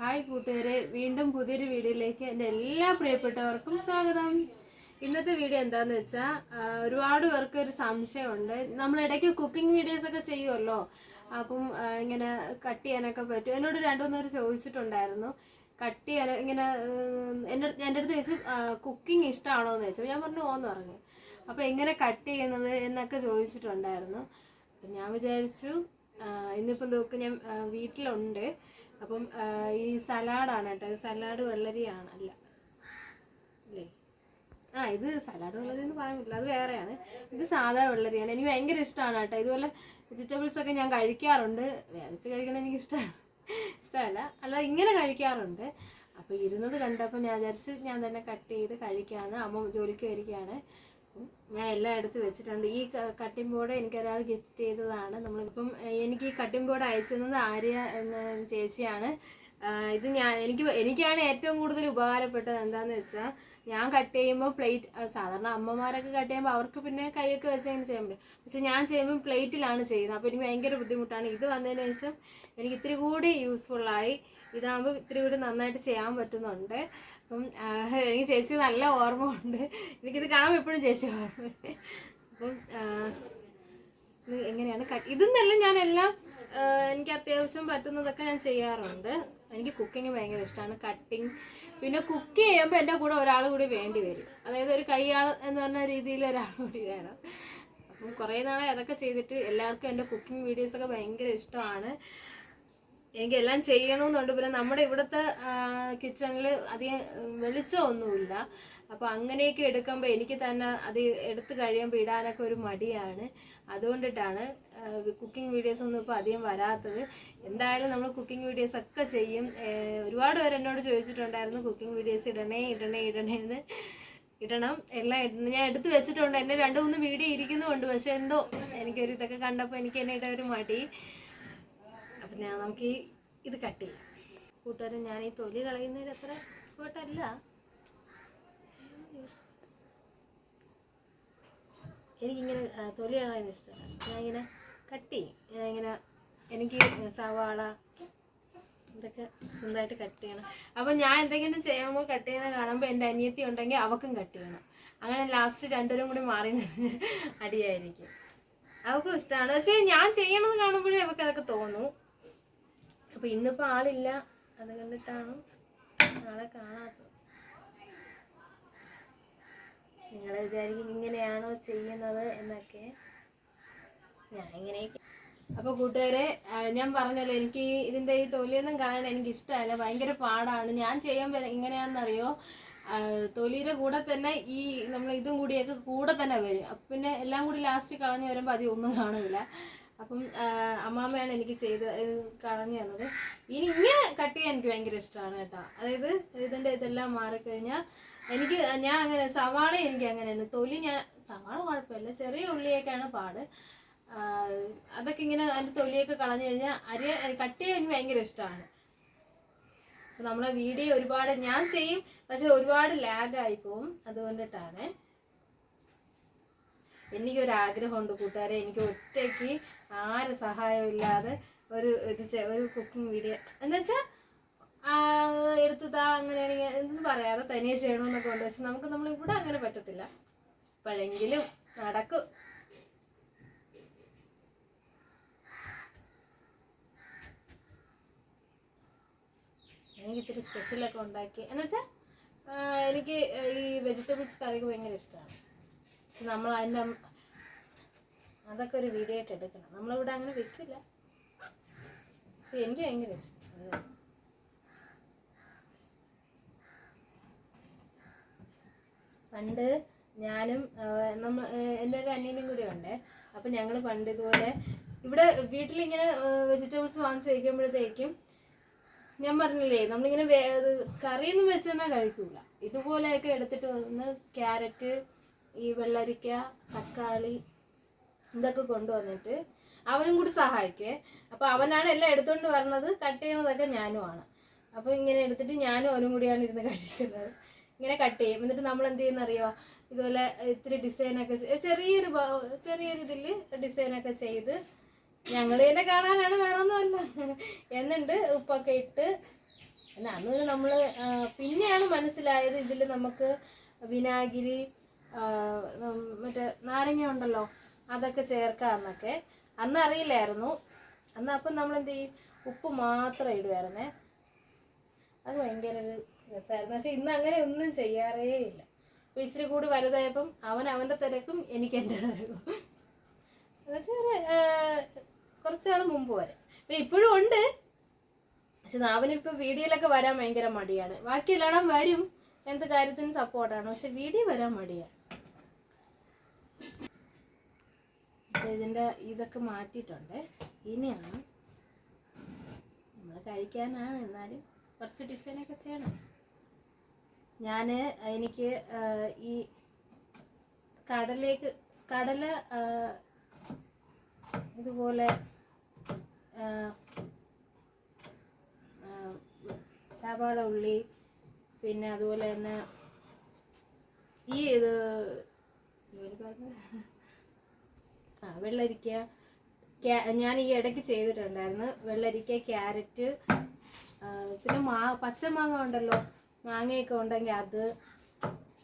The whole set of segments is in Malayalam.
ഹായ് കൂട്ടുകാരെ വീണ്ടും പുതിയൊരു വീഡിയോയിലേക്ക് എന്റെ എല്ലാ പ്രിയപ്പെട്ടവർക്കും സ്വാഗതം. ഇന്നത്തെ വീഡിയോ എന്താന്ന് വെച്ചാൽ ഒരുപാട് പേർക്ക് ഒരു സംശയമുണ്ട്. നമ്മൾ ഇടയ്ക്ക് കുക്കിംഗ് വീഡിയോസ് ഒക്കെ ചെയ്യുമല്ലോ? അപ്പം ഇങ്ങനെ കട്ട് ചെയ്യാനൊക്കെ പറ്റും. എന്നോട് രണ്ടു മൂന്ന് ചോദിച്ചിട്ടുണ്ടായിരുന്നു. കട്ട് ചെയ്യാൻ ഇങ്ങനെ എന്റെ എന്റെ അടുത്ത് ചോദിച്ചു കുക്കിംഗ് ഇഷ്ടമാണോ എന്ന് ചോദിച്ചു. ഞാൻ പറഞ്ഞു ഓന്ന് പറഞ്ഞു. അപ്പോൾ എങ്ങനെ കട്ട് ചെയ്യുന്നത് എന്നൊക്കെ ചോദിച്ചിട്ടുണ്ടായിരുന്നു. ഞാൻ വിചാരിച്ചു ഇന്നിപ്പോൾ ഇന്നിപ്പം നോക്ക് ഞാൻ വീട്ടിലുണ്ട്. അപ്പം ഈ സലാഡാണ് കേട്ടോ. സലാഡ് വെള്ളരിയാണ്. അല്ല. അല്ലേ? ആ ഇത് സലാഡ് വെള്ളരി എന്ന് പറയാൻ പറ്റില്ല അത് വേറെയാണ്. ഇത് സാധാ വെള്ളരിയാണ്. എനിക്ക് ഭയങ്കര ഇഷ്ടമാണ് കേട്ടോ. ഇതുപോലെ വെജിറ്റബിൾസ് ഒക്കെ ഞാൻ കഴിക്കാറുണ്ട്. വേവിച്ച് കഴിക്കണം എനിക്ക് ഇഷ്ടമാണ് ഇഷ്ടമല്ല. അല്ല ഇങ്ങനെ കഴിക്കാറുണ്ട്. അപ്പോൾ ഇരുന്നത് കണ്ടപ്പോൾ ഞാൻ വിചാരിച്ച് ഞാൻ തന്നെ കട്ട് ചെയ്ത് കഴിക്കാമെന്ന് അമ്മ ജോലിക്ക് വരികയാണ്. ഞാൻ എല്ലാം എടുത്ത് വെച്ചിട്ടുണ്ട്. ഈ കട്ടിംഗ് ബോർഡ് എനിക്ക് ഒരാൾ ഗിഫ്റ്റ് ചെയ്തതാണ്. നമ്മളിപ്പം എനിക്ക് ഈ കട്ടിംഗ് ബോർഡ് അയച്ചിരുന്നത് ആര്യ എന്ന ചേച്ചിയാണ്. ഇത് ഞാൻ എനിക്ക് എനിക്കാണ് ഏറ്റവും കൂടുതൽ ഉപകാരപ്പെട്ടത് എന്താന്ന് വെച്ചാൽ ഞാൻ കട്ട് ചെയ്യുമ്പോൾ പ്ലേറ്റ് സാധാരണ അമ്മമാരൊക്കെ കട്ട് ചെയ്യുമ്പോൾ അവർക്ക് പിന്നെ കൈയൊക്കെ വെച്ച് അങ്ങനെ ചെയ്യാൻ പറ്റും. പക്ഷെ ഞാൻ ചെയ്യുമ്പോൾ പ്ലേറ്റിലാണ് ചെയ്യുന്നത്. അപ്പോൾ എനിക്ക് ഭയങ്കര ബുദ്ധിമുട്ടാണ്. ഇത് വന്നതിന് ശേഷം എനിക്ക് ഇത്തിരി കൂടി യൂസ്ഫുള്ളായി ഇതാകുമ്പോൾ ഇത്തിരി കൂടി നന്നായിട്ട് ചെയ്യാൻ പറ്റുന്നുണ്ട്. അപ്പം എനിക്ക് ചേച്ചി നല്ല ഓർമ്മ ഉണ്ട് എനിക്കിത് കാണുമ്പോൾ എപ്പോഴും ചേച്ചി ഓർമ്മ. അപ്പം എങ്ങനെയാണ്? ഇതെന്നെല്ലാം ഇതെന്നല്ല ഞാൻ എല്ലാം എനിക്ക് അത്യാവശ്യം പറ്റുന്നതൊക്കെ ഞാൻ ചെയ്യാറുണ്ട്. എനിക്ക് കുക്കിംഗ് ഭയങ്കര ഇഷ്ടമാണ് കട്ടിങ്. പിന്നെ കുക്ക് ചെയ്യുമ്പോൾ എന്റെ കൂടെ ഒരാൾ കൂടി വേണ്ടി വരും. അതായത് ഒരു കൈയാൾ എന്ന് പറഞ്ഞ രീതിയിൽ ഒരാൾ കൂടി വേണം. അപ്പം കുറേ നാളെ അതൊക്കെ ചെയ്തിട്ട് എല്ലാവർക്കും എന്റെ കുക്കിംഗ് വീഡിയോസൊക്കെ ഭയങ്കര ഇഷ്ടമാണ്. എനിക്ക് എല്ലാം ചെയ്യണമെന്നുണ്ട് പിന്നെ നമ്മുടെ ഇവിടുത്തെ കിച്ചണിൽ അധികം വെളിച്ചമൊന്നുമില്ല. അപ്പോൾ അങ്ങനെയൊക്കെ എടുക്കുമ്പോൾ എനിക്ക് തന്നെ അത് എടുത്തു കഴിയുമ്പോൾ ഇടാനൊക്കെ ഒരു മടിയാണ്. അതുകൊണ്ടിട്ടാണ് കുക്കിംഗ് വീഡിയോസ് ഒന്നും ഇപ്പോൾ അധികം വരാത്തത്. എന്തായാലും നമ്മൾ കുക്കിംഗ് വീഡിയോസ് ഒക്കെ ചെയ്യും. ഒരുപാട് പേര് എന്നോട് ചോദിച്ചിട്ടുണ്ടായിരുന്നു കുക്കിംഗ് വീഡിയോസ് ഇടണേ ഇടണേ ഇടണേ എന്ന് ഇടണം. എല്ലാം ഇടണം ഞാൻ എടുത്തു വെച്ചിട്ടുണ്ട്. എന്നെ രണ്ട് മൂന്ന് വീഡിയോ ഇരിക്കുന്നുമുണ്ട്. പക്ഷെ എന്തോ എനിക്കൊരു ഇതൊക്കെ കണ്ടപ്പോൾ എനിക്ക് എന്നെ ഇടാൻ ഒരു മടി. ഞാൻ നമുക്ക് ഈ ഇത് കട്ട് ചെയ്യാം. കൂട്ടുകാരൻ ഞാൻ ഈ തൊലി കളയുന്നതിൽ അത്ര എക്സ്പേർട്ടല്ല എനിക്കിങ്ങനെ തൊലി കളയുന്ന ഇഷ്ടമല്ല ഇങ്ങനെ കട്ട് ചെയ്യും. ഇങ്ങനെ എനിക്ക് സവാള ഇതൊക്കെ സ്വന്തമായിട്ട് കട്ട് ചെയ്യണം. അപ്പം ഞാൻ എന്തെങ്കിലും ചെയ്യുമ്പോൾ കട്ട് ചെയ്യണ കാണുമ്പോൾ എന്റെ അനിയത്തി ഉണ്ടെങ്കിൽ അവക്കും കട്ട് ചെയ്യണം. അങ്ങനെ ലാസ്റ്റ് രണ്ടുപേരും കൂടി മാറി അടിയായിരിക്കും. അവൾക്കും ഇഷ്ടമാണ്. പക്ഷേ ഞാൻ ചെയ്യണമെന്ന് കാണുമ്പോഴേ അവൾക്ക് അതൊക്കെ തോന്നും. അപ്പൊ ഇന്നിപ്പോ ആളില്ല. അത് കണ്ടിട്ടാണ് ആളെ കാണാത്തത്. നിങ്ങൾ വിചാരിക്കും ഇങ്ങനെയാണോ ചെയ്യുന്നത് എന്നൊക്കെ. ഞാൻ ഇങ്ങനെയൊക്കെ അപ്പൊ കൂട്ടുകാരെ ഞാൻ പറഞ്ഞല്ലോ എനിക്ക് ഇതിന്റെ ഈ തൊലിയൊന്നും കാണാൻ എനിക്ക് ഇഷ്ടമല്ല ഭയങ്കര പാടാണ്. ഞാൻ ചെയ്യാൻ ഇങ്ങനെയാണെന്നറിയോ? തൊലിയുടെ കൂടെ തന്നെ ഈ നമ്മൾ ഇതും കൂടിയൊക്കെ കൂടെ തന്നെ വരും. പിന്നെ എല്ലാം കൂടി ലാസ്റ്റ് കളഞ്ഞു വരുമ്പോൾ അധികം ഒന്നും കാണില്ല അപ്പം അമ്മാമ്മയാണ് എനിക്ക് ചെയ്ത് കളഞ്ഞു തന്നത്. ഇനി ഇങ്ങനെ കട്ട് ചെയ്യാൻ എനിക്ക് ഭയങ്കര ഇഷ്ടമാണ് കേട്ടോ. അതായത് ഇതിന്റെ ഇതെല്ലാം മാറിക്കഴിഞ്ഞാൽ എനിക്ക് ഞാൻ അങ്ങനെ സവാള എനിക്ക് അങ്ങനെയാണ്. തൊലി ഞാൻ സവാള കുഴപ്പമില്ല. ചെറിയ ഉള്ളിയൊക്കെയാണ് പാട്. അതൊക്കെ ഇങ്ങനെ അതിന്റെ തൊലിയൊക്കെ കളഞ്ഞു കഴിഞ്ഞാൽ അരി കട്ട് ചെയ്യാൻ എനിക്ക് ഭയങ്കര ഇഷ്ടമാണ് നമ്മളെ വീഡിയോ ഒരുപാട് ഞാൻ ചെയ്യും പക്ഷെ ഒരുപാട് ലാഗായി പോവും. അതുകൊണ്ടിട്ടാണ്. എനിക്കൊരു ആഗ്രഹമുണ്ട് കൂട്ടുകാരെ. എനിക്ക് ഒറ്റയ്ക്ക് ആരെ സഹായം ഇല്ലാതെ ഒരു ഇത് ഒരു കുക്കിംഗ് വീഡിയോ. എന്താ വെച്ചാൽ എടുത്തു താ അങ്ങനെയാണെങ്കിൽ എന്തെന്ന് പറയാതെ തനിയെ ചെയ്യണമെന്നൊക്കെ ഉണ്ട്. പക്ഷെ നമുക്ക് നമ്മൾ ഇവിടെ അങ്ങനെ പറ്റത്തില്ല. അപ്പോഴെങ്കിലും നടക്കും. എനിക്ക് ഇത്തിരി സ്പെഷ്യലൊക്കെ ഉണ്ടാക്കി. എന്നുവെച്ചാൽ എനിക്ക് ഈ വെജിറ്റബിൾസ് കറിക്ക് ഭയങ്കര ഇഷ്ടമാണ്. പക്ഷെ നമ്മൾ അതിന്റെ അതൊക്കെ ഒരു വീഡിയോ ആയിട്ട് എടുക്കണം. നമ്മളിവിടെ അങ്ങനെ വെക്കില്ല. പക്ഷെ എനിക്ക് ഭയങ്കര ഇഷ്ടം. പണ്ട് ഞാനും നമ്മൾ എന്റെ ഒരു അനിയനും കൂടി ഉണ്ട്. അപ്പം ഞങ്ങൾ പണ്ട് ഇതുപോലെ ഇവിടെ വീട്ടിലിങ്ങനെ വെജിറ്റബിൾസ് വാങ്ങിച്ച് വയ്ക്കുമ്പോഴത്തേക്കും ഞാൻ പറഞ്ഞില്ലേ നമ്മളിങ്ങനെ കറിയൊന്നും വെച്ചെന്നാൽ കഴിക്കൂല. ഇതുപോലെയൊക്കെ എടുത്തിട്ട് വന്ന് ക്യാരറ്റ് ഈ വെള്ളരിക്ക തക്കാളി ഇതൊക്കെ കൊണ്ടുവന്നിട്ട് അവനും കൂടി സഹായിക്കേ. അപ്പൊ അവനാണ് എല്ലാം എടുത്തുകൊണ്ട് വരണത് കട്ട് ചെയ്യണതൊക്കെ ഞാനുമാണ്. അപ്പൊ ഇങ്ങനെ എടുത്തിട്ട് ഞാനും അവനും കൂടിയാണ് ഇരുന്ന് കഴിക്കുന്നത്. ഇങ്ങനെ കട്ട് ചെയ്യും. എന്നിട്ട് നമ്മൾ എന്ത് ചെയ്യുന്ന അറിയോ ഇതുപോലെ ഇത്തിരി ഡിസൈനൊക്കെ ചെറിയൊരു ചെറിയൊരു ഇതിൽ ഡിസൈനൊക്കെ ചെയ്ത് ഞങ്ങൾ തന്നെ കാണാനാണ് വേറെ ഒന്നുമല്ല എന്നിട്ട് ഉപ്പൊക്കെ ഇട്ട് അന്ന് നമ്മൾ പിന്നെയാണ് മനസ്സിലായത് ഇതിൽ നമുക്ക് വിനാഗിരി മറ്റേ നാരങ്ങ ഉണ്ടല്ലോ അതൊക്കെ ചേർക്കാമെന്നൊക്കെ. അന്ന് അറിയില്ലായിരുന്നു. അന്ന് അപ്പം നമ്മൾ എന്ത് ചെയ്യും? ഉപ്പ് മാത്രം ഇടുമായിരുന്നേ അത് ഭയങ്കര ഒരു രസമായിരുന്നു. പക്ഷെ ഇന്ന് അങ്ങനെ ഒന്നും ചെയ്യാറേ ഇല്ല. അപ്പോൾ ഇച്ചിരി കൂടി വലുതായപ്പം അവൻ അവന്റെ തിരക്കും എനിക്ക് എന്റെ തിരക്കും. എന്നുവെച്ചാൽ കുറച്ച് നാൾ മുമ്പ് വരെ. പിന്നെ ഇപ്പോഴും ഉണ്ട്. പക്ഷെ അവനിപ്പോൾ വീഡിയോയിലൊക്കെ വരാൻ ഭയങ്കര മടിയാണ്. ബാക്കി എല്ലായിടം വരും. എന്ത് കാര്യത്തിനും സപ്പോർട്ടാണ് പക്ഷെ വീഡിയോ വരാൻ മടിയാണ്. ഇതിന്റെ ഇതൊക്കെ മാറ്റിയിട്ടുണ്ട്. ഇനിയാണ് നമ്മൾ കഴിക്കാനാണ് എന്നാലും കുറച്ച് ഡിസൈനൊക്കെ ചെയ്യണം. ഞാൻ എനിക്ക് ഈ കടലേക്ക് കടല ഇതുപോലെ സവാള ഉള്ളി പിന്നെ അതുപോലെ തന്നെ ഈ ഇത് ആ വെള്ളരിക്ക. ഞാൻ ഈ ഇടയ്ക്ക് ചെയ്തിട്ടുണ്ടായിരുന്നു. വെള്ളരിക്ക ക്യാരറ്റ് പിന്നെ മാ പച്ചമാങ്ങ ഉണ്ടല്ലോ. മാങ്ങയൊക്കെ ഉണ്ടെങ്കിൽ അത്.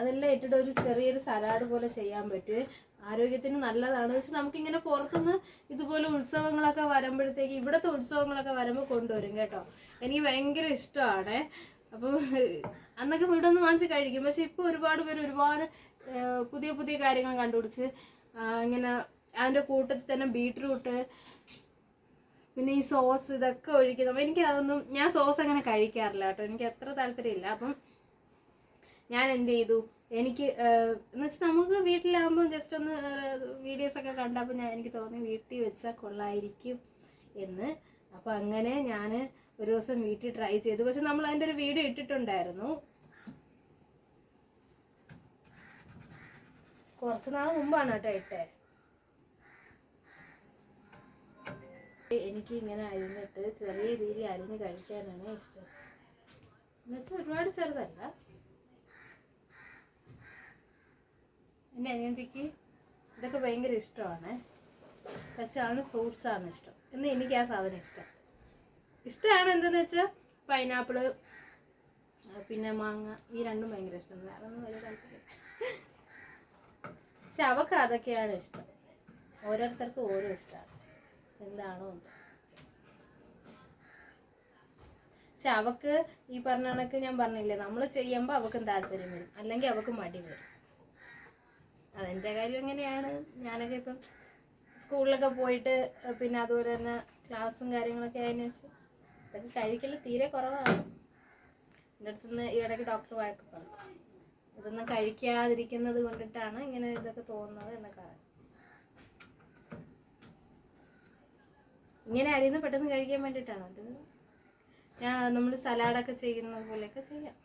അതെല്ലാം ഇട്ടിട്ട് ഒരു ചെറിയൊരു സലാഡ് പോലെ ചെയ്യാൻ പറ്റും ആരോഗ്യത്തിന് നല്ലതാണ്. പക്ഷെ നമുക്കിങ്ങനെ പുറത്തുനിന്ന് ഇതുപോലെ ഉത്സവങ്ങളൊക്കെ വരുമ്പോഴത്തേക്ക് ഇവിടുത്തെ ഉത്സവങ്ങളൊക്കെ വരുമ്പോൾ കൊണ്ടുവരും കേട്ടോ. എനിക്ക് ഭയങ്കര ഇഷ്ടമാണ്. അപ്പം അന്നൊക്കെ ഇവിടെ നിന്ന് വാങ്ങിച്ച് കഴിക്കും. പക്ഷെ ഇപ്പോൾ ഒരുപാട് പേര് ഒരുപാട് പുതിയ പുതിയ കാര്യങ്ങൾ കണ്ടുപിടിച്ച് ഇങ്ങനെ അതിന്റെ കൂട്ടത്തിൽ തന്നെ ബീട്രൂട്ട് പിന്നെ ഈ സോസ് ഇതൊക്കെ ഒഴിക്കുന്നു. അപ്പം എനിക്ക് അതൊന്നും ഞാൻ സോസ് അങ്ങനെ കഴിക്കാറില്ല കേട്ടോ. എനിക്ക് അത്ര താല്പര്യമില്ല. അപ്പം ഞാൻ എന്ത് ചെയ്തു? എനിക്ക് എന്ന് വെച്ചാൽ നമുക്ക് വീട്ടിലാകുമ്പോൾ ജസ്റ്റ് ഒന്ന് വീഡിയോസൊക്കെ കണ്ടപ്പോൾ ഞാൻ എനിക്ക് തോന്നി വീട്ടിൽ വെച്ചാൽ കൊള്ളായിരിക്കും എന്ന്. അപ്പോൾ അങ്ങനെ ഞാൻ ഒരു ദിവസം വീട്ടിൽ ട്രൈ ചെയ്തു. പക്ഷെ നമ്മൾ അതിന്റെ ഒരു വീഡിയോ ഇട്ടിട്ടുണ്ടായിരുന്നു. കുറച്ച് നാൾ മുമ്പാണ് കേട്ടോ ഇട്ടേ. എനിക്ക് ഇങ്ങനെ അരിഞ്ഞിട്ട് ചെറിയ രീതിയിൽ അരിഞ്ഞ് കഴിക്കാനാണ് ഇഷ്ടം. എന്നുവെച്ചാൽ ഒരുപാട് ചെറുതല്ല. എന്റെ അനിയത്തിക്ക് ഇതൊക്കെ ഭയങ്കര ഇഷ്ടമാണ്. പക്ഷെ അവന് ഫ്രൂട്ട്സാണ് ഇഷ്ടം. എന്ന് എനിക്ക് ആ സാധനം ഇഷ്ടം. ഇഷ്ടമാണ് എന്തെന്ന് വെച്ചാൽ പൈനാപ്പിൾ പിന്നെ മാങ്ങ ഈ രണ്ടും ഭയങ്കര ഇഷ്ടം. വേറെ ഒന്നും വലിയ താല്പര്യം പക്ഷെ അവക്ക് അതൊക്കെയാണ് ഇഷ്ടം. ഓരോരുത്തർക്കും ഓരോ ഇഷ്ടമാണ് എന്താണോ എന്തോ പക്ഷെ അവക്ക് ഈ പറഞ്ഞ കണക്ക് ഞാൻ പറഞ്ഞില്ലേ നമ്മൾ ചെയ്യുമ്പോൾ അവക്കും താല്പര്യം വരും. അല്ലെങ്കിൽ അവക്ക് മടി വരും. അതെന്റെ കാര്യം എങ്ങനെയാണ്? ഞാനൊക്കെ ഇപ്പം സ്കൂളിലൊക്കെ പോയിട്ട് പിന്നെ അതുപോലെ തന്നെ ക്ലാസ്സും കാര്യങ്ങളൊക്കെ ആയതിനു ശേഷം ഇതൊക്കെ കഴിക്കൽ തീരെ കുറവാണ്. എന്റെ അടുത്തുനിന്ന് ഈ ഇടയ്ക്ക് ഡോക്ടർ വഴക്ക് പറഞ്ഞു. ഇതൊന്നും കഴിക്കാതിരിക്കുന്നത് കൊണ്ടിട്ടാണ് ഇങ്ങനെ ഇതൊക്കെ തോന്നുന്നത് എന്നൊക്കെ ഇങ്ങനെ അരിയുന്ന പെട്ടെന്ന് കഴിക്കാൻ വേണ്ടിയിട്ടാണ്. അത് ഞാൻ നമ്മൾ സലാഡൊക്കെ ചെയ്യുന്ന പോലെയൊക്കെ ചെയ്യാം.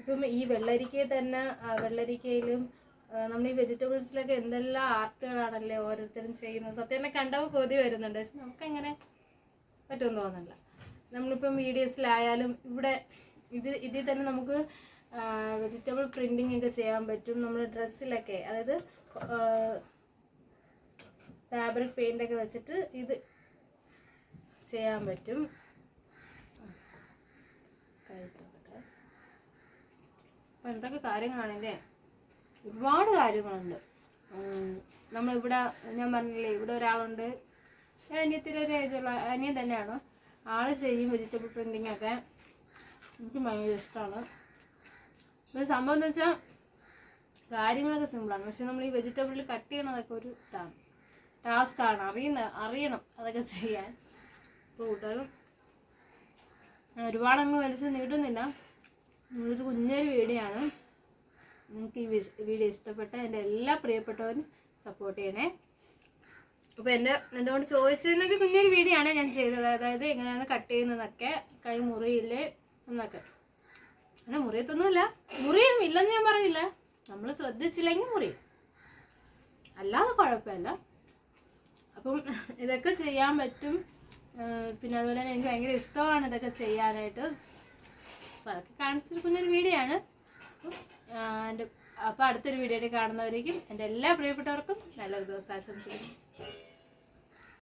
ഇപ്പം ഈ വെള്ളരിക്കയിൽ തന്നെ വെള്ളരിക്കയിലും നമ്മൾ ഈ വെജിറ്റബിൾസിലൊക്കെ എന്തെല്ലാം ആർട്ടുകളാണല്ലേ ഓരോരുത്തരും ചെയ്യുന്നത്? സത്യം തന്നെ കണ്ടവ് കൊതി വരുന്നുണ്ട്. പക്ഷെ നമുക്കങ്ങനെ പറ്റുമെന്ന് തോന്നുന്നില്ല. നമ്മളിപ്പം വീഡിയോസിലായാലും ഇവിടെ ഇത് ഇതിൽ തന്നെ നമുക്ക് വെജിറ്റബിൾ പ്രിന്റിങ് ഒക്കെ ചെയ്യാൻ പറ്റും. നമ്മൾ ഡ്രസ്സിലൊക്കെ അതായത് ഫാബ്രിക് പെയിന്റ് ഒക്കെ വെച്ചിട്ട് ഇത് ചെയ്യാൻ പറ്റും. കഴിച്ചോട്ടെ അപ്പം എന്തൊക്കെ കാര്യങ്ങളാണല്ലേ ഒരുപാട് കാര്യങ്ങളുണ്ട്. നമ്മളിവിടെ ഞാൻ പറഞ്ഞില്ലേ ഇവിടെ ഒരാളുണ്ട്. അനിയത്തിലൊരു ഏജുള്ള അനിയൻ തന്നെയാണ്. ആൾ ചെയ്യും വെജിറ്റബിൾ പ്രിന്റിങ് ഒക്കെ. എനിക്ക് ഭയങ്കര ഇഷ്ടമാണ് സംഭവം എന്ന് വെച്ചാൽ കാര്യങ്ങളൊക്കെ സിമ്പിളാണ് പക്ഷെ നമ്മൾ ഈ വെജിറ്റബിളിൽ കട്ട് ചെയ്യണതൊക്കെ ഒരു ഇതാണ്. ടാസ്ക് ആണ്. അറിയുന്ന അറിയണം അതൊക്കെ ചെയ്യാൻ. കൂട്ടുകാരും ഒരുപാടങ്ങ് വലിച്ച് നീട്ടുന്നില്ല. ഒരു കുഞ്ഞൊരു വീടിയാണ് നിങ്ങൾക്ക് ഈ വീഡിയോ ഇഷ്ടപ്പെട്ട എന്റെ എല്ലാ പ്രിയപ്പെട്ടവരും സപ്പോർട്ട് ചെയ്യണേ. അപ്പോൾ എന്റെ എന്നോട് ചോദിച്ചതിനൊക്കെ കുഞ്ഞൊരു വീഡിയോ ആണ് ഞാൻ ചെയ്തത്. അതായത് എങ്ങനെയാണ് കട്ട് ചെയ്യുന്നതൊക്കെ കൈ മുറിയില്ലേ എന്നൊക്കെ. അങ്ങനെ മുറിയത്തൊന്നുമില്ല. മുറിയും ഇല്ലെന്ന് ഞാൻ പറയില്ല നമ്മൾ ശ്രദ്ധിച്ചില്ലെങ്കിൽ മുറിയും. അല്ലാതെ കുഴപ്പമില്ല. അപ്പം ഇതൊക്കെ ചെയ്യാൻ പറ്റും. പിന്നെ അതുപോലെ തന്നെ എനിക്ക് ഭയങ്കര ഇഷ്ടമാണ് ഇതൊക്കെ ചെയ്യാനായിട്ട്. അപ്പം അതൊക്കെ കാണിച്ചിരിക്കുന്നൊരു വീഡിയോ ആണ് എന്റെ അപ്പോൾ അടുത്തൊരു വീഡിയോയിൽ കാണുന്നവരേക്കും എന്റെ എല്ലാ പ്രിയപ്പെട്ടവർക്കും നല്ലൊരു ദിവസം ആശംസിക്കുന്നു.